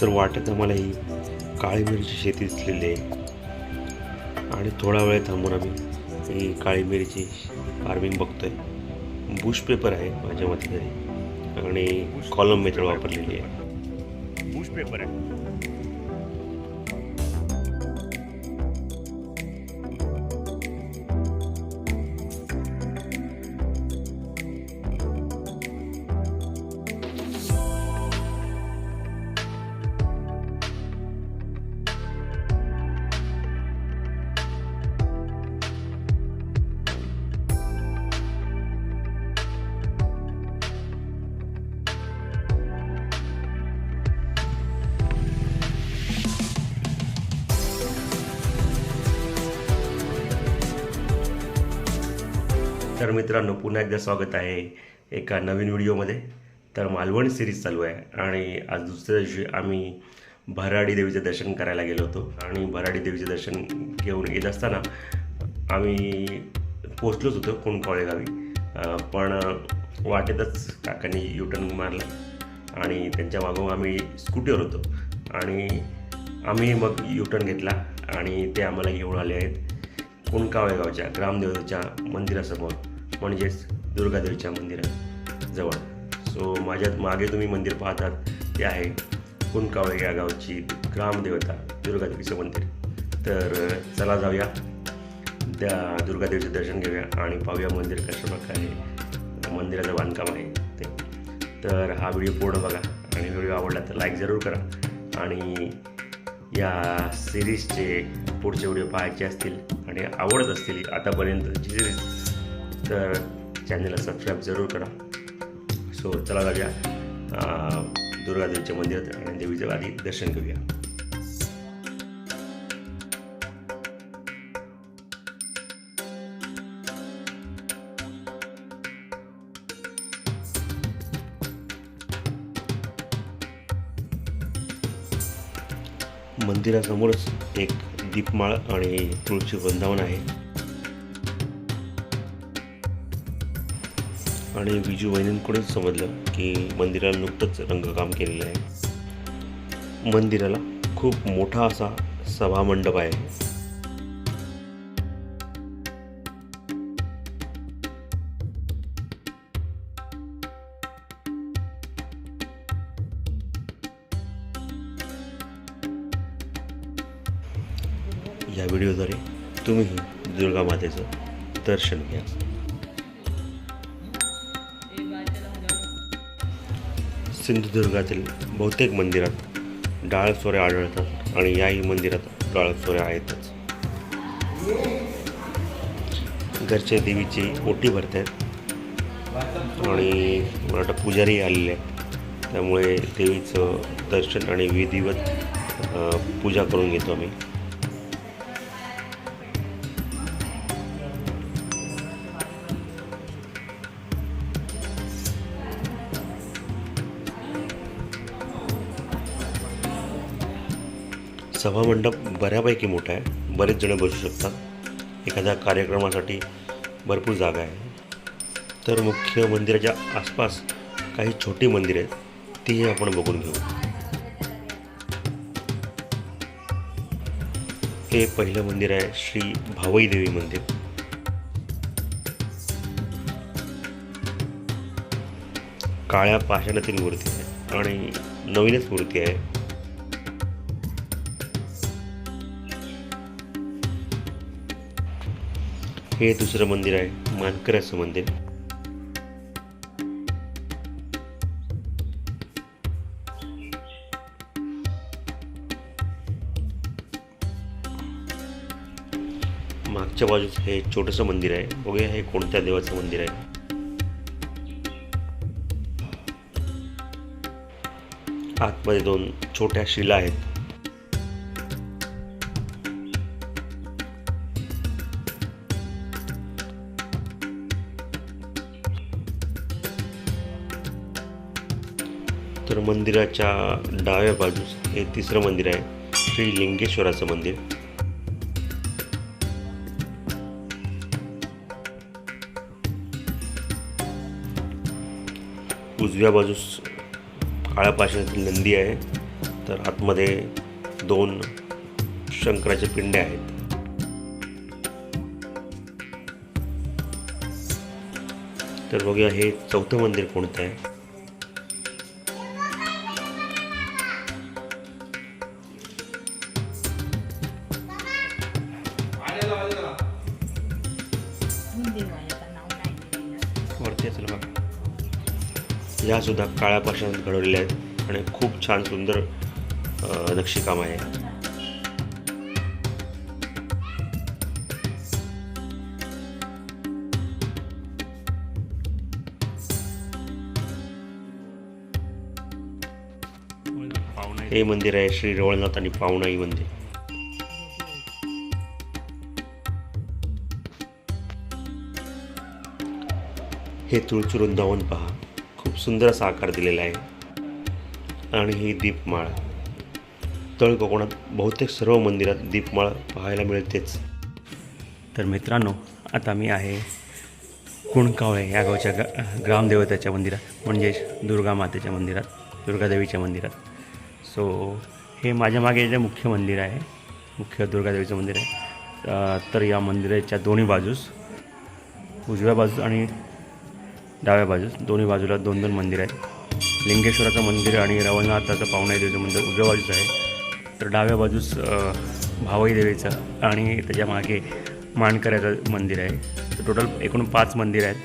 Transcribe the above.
तर वाटेत आम्हाला ही काळी मिरीची शेती दिसलेली आहे. आणि थोडा वेळ थांबून आम्ही ही काळी मिरीची फार्मिंग बघतो आहे बुश पेपर आहे माझ्या मते तरी. आणि कॉलम मेथड वापरलेली आहे. बुश पेपर आहे. तर मित्रांनो पुन्हा एकदा स्वागत आहे एका नवीन व्हिडिओमध्ये. तर मालवण सिरीज चालू आहे आणि आज दुसऱ्या दिवशी आम्ही भराडी देवीचं दर्शन करायला गेलो होतो. आणि भराडी देवीचं दर्शन घेऊन येत असताना आम्ही पोचलोच होतो कोणकावळे गावी. पण वाटेतच काकांनी युटर्न मारला आणि त्यांच्या मागून आम्ही स्कूटीवर होतो. आणि आम्ही मग युटर्न घेतला आणि ते आम्हाला घेऊन आले आहेत कोणकावळे गावच्या ग्रामदेवतेच्या मंदिरासमोर. म्हणजेच दुर्गादेवीच्या मंदिराजवळ. सो माझ्यात मागे तुम्ही मंदिर पाहतात ते आहे कुणकावळे या गावची ग्रामदेवता दुर्गादेवीचं मंदिर. तर चला जाऊया. त्या दुर्गादेवीचं दर्शन घेऊया आणि पाहूया मंदिर कशा प्रकारे मंदिराचं बांधकाम आहे ते. तर हा व्हिडिओ पूर्ण बघा आणि व्हिडिओ आवडला तर लाईक जरूर करा. आणि या सिरीजचे पुढचे व्हिडिओ पाहायचे असतील आणि आवडत असतील आतापर्यंतची सिरीज तर चॅनलला सबस्क्राईब जरूर करा. सो चला जाऊया दुर्गादेवीच्या मंदिरात आणि देवीचं आधी दर्शन घेऊया मंदिरासमोरच एक दीपमाळ आणि तुळशी वृंदावन आहे. आणि विजू वहिनींकडून समजलं की मंदिराला नुकतंच रंगकाम केलेलं आहे. मंदिराला खूप मोठा असा सभामंडप आहे. या व्हिडिओद्वारे तुम्हीही दुर्गा मातेचं दर्शन घ्या. सिंधुदुर्गातील बहुतेक मंदिरात डाळ सोऱ्या आढळतात आणि याही मंदिरात डाळ सोऱ्या आहेतच. घरच्या देवीची ओटी भरत आहेत आणि मला वाटतं पुजारी आलेले आहेत. त्यामुळे देवीचं दर्शन आणि विधिवत पूजा करून घेतो आम्ही. सभामंडप बऱ्यापैकी मोठा आहे. बरेच जण बसू शकतात. एखाद्या कार्यक्रमासाठी भरपूर जागा आहे. तर मुख्य मंदिराच्या आसपास काही छोटी मंदिरं आहेत. तीही आपण बघून घेऊ. हे पहिलं मंदिर आहे श्री भावई देवी मंदिर. काळ्या पाषाणातील मूर्ती आहे आणि नवीनच मूर्ती आहे. हे दुसरं मंदिर आहे मानकऱ्याचं मंदिर. मागच्या बाजूस हे छोटंसं मंदिर आहे. बघूया हे कोणत्या देवाचं मंदिर आहे. आतमध्ये दोन छोट्या शिला आहेत. तर मंदिराच्या डाव्या बाजूस हे तिसरं मंदिर आहे. श्री लिंगेश्वराचं मंदिर. उजव्या बाजूस काळ्या पाषाणातील नंदी आहे. तर आतमध्ये दोन शंकराचे पिंडे आहेत. तर बघूया हे चौथं मंदिर कोणतं आहे? वरती असेल बघा. या सुद्धा काळ्या पाषाणात घडवलेल्या आहेत आणि खूप छान सुंदर नक्षीकाम आहे. हे मंदिर आहे श्री रवळनाथ आणि पावणाई मंदिर. हे तुळची वृंदावन पहा. खूप सुंदर असा आकार दिलेला आहे. आणि ही दीपमाळ. तळ कोकणात बहुतेक सर्व मंदिरात दीपमाळ पाहायला मिळतेच. तर मित्रांनो आता मी आहे कुणकावळे या गावच्या गा ग्रामदेवताच्या मंदिरात म्हणजे दुर्गा मातेच्या मंदिरात दुर्गादेवीच्या मंदिरात. सो हे माझ्या मागे जे मुख्य मंदिर आहे मुख्य दुर्गादेवीचं मंदिर आहे तर या मंदिराच्या दोन्ही बाजूस उजव्या बाजूस आणि डाव्या बाजूस दोन्ही बाजूला दोन दोन मंदिर आहेत. लिंगेश्वराचं मंदिर आणि रवनाथाचं पावणाई देवीचं मंदिर उजव्या बाजूचं आहे. तर डाव्या बाजूस भावाई देवीचं आणि त्याच्यामागे माणकऱ्याचं मंदिर आहे. तर टोटल एकूण पाच मंदिर आहेत.